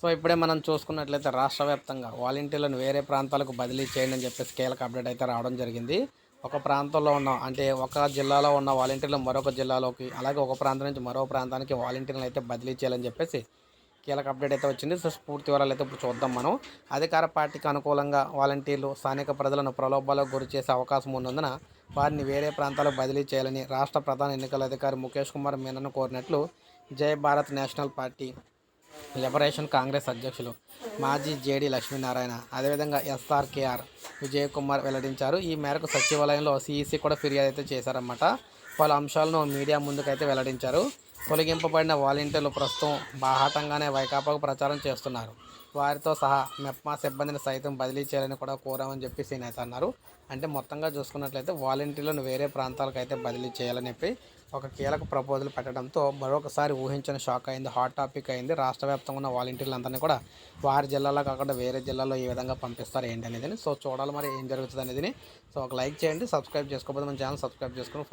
So ఇప్పుడే మనం చూసుకున్నట్లయితే రాష్ట్ర వ్యాప్తంగా వాలంటీర్లను వేరే ప్రాంతాలకు బదిలీ చేయండి అని చెప్పేసి కీలక అప్డేట్ అయితే రావడం జరిగింది. ఒక ప్రాంతంలో ఉన్న అంటే ఒక జిల్లాలో ఉన్న వాలంటీర్లు మరొక జిల్లాలోకి అలాగే ఒక ప్రాంతం నుంచి మరో ప్రాంతానికి వాలంటీర్లను అయితే బదిలీ చేయాలని చెప్పేసి కీలక అప్డేట్ అయితే వచ్చింది. సో పూర్తి వివరాలు అయితే ఇప్పుడు చూద్దాం మనం. అధికార పార్టీకి అనుకూలంగా వాలంటీర్లు స్థానిక ప్రజలను ప్రలోభాలకు గురి చేసే అవకాశం ఉన్నందున వారిని వేరే ప్రాంతాలకు బదిలీ చేయాలని రాష్ట్ర ప్రధాన ఎన్నికల అధికారి ముఖేష్ కుమార్ మీనన్ను కోరినట్లు Jai Bharat national party liberation Congress అధ్యక్షులు మాజీ జేడి లక్ష్మీనారాయణ అదేవిధంగా ఎస్ఆర్కేఆర్ విజయ్ కుమార్ వెల్లడించారు. ఈ మేరకు సచివాలయంలో సిఈసి కూడా ఫిర్యాదు అయితే చేశారన్నమాట. పలు అంశాలను మీడియా ముందుకైతే వెల్లడించారు. తొలగింపబడిన వాలంటీర్లు ప్రస్తుతం బాహాటంగానే వైకాపాకు ప్రచారం చేస్తున్నారు. వారితో సహా మెప్మా సిబ్బందిని సైతం బదిలీ చేయాలని కూడా కోరామని చెప్పేసి నేత అన్నారు. అంటే మొత్తంగా చూసుకున్నట్లయితే వాలంటీర్లను వేరే ప్రాంతాలకు అయితే బదిలీ చేయాలని చెప్పి ఒక కీలక ప్రపోజల్ పెట్టడంతో మరొకసారి ఊహించిన షాక్ అయింది హాట్ టాపిక్ అయింది. రాష్ట్ర వ్యాప్తంగా ఉన్న వాలంటీర్లందరినీ కూడా వారి జిల్లాలో కాకుండా వేరే జిల్లాలో ఏ విధంగా పంపిస్తారు ఏంటి అనేది. సో చూడాలి మరి ఏం జరుగుతుంది అనేది. సో ఒక లైక్ చేయండి సబ్స్క్రైబ్ చేసుకోకపోతే మన ఛానల్ సబ్స్క్రైబ్ చేసుకుని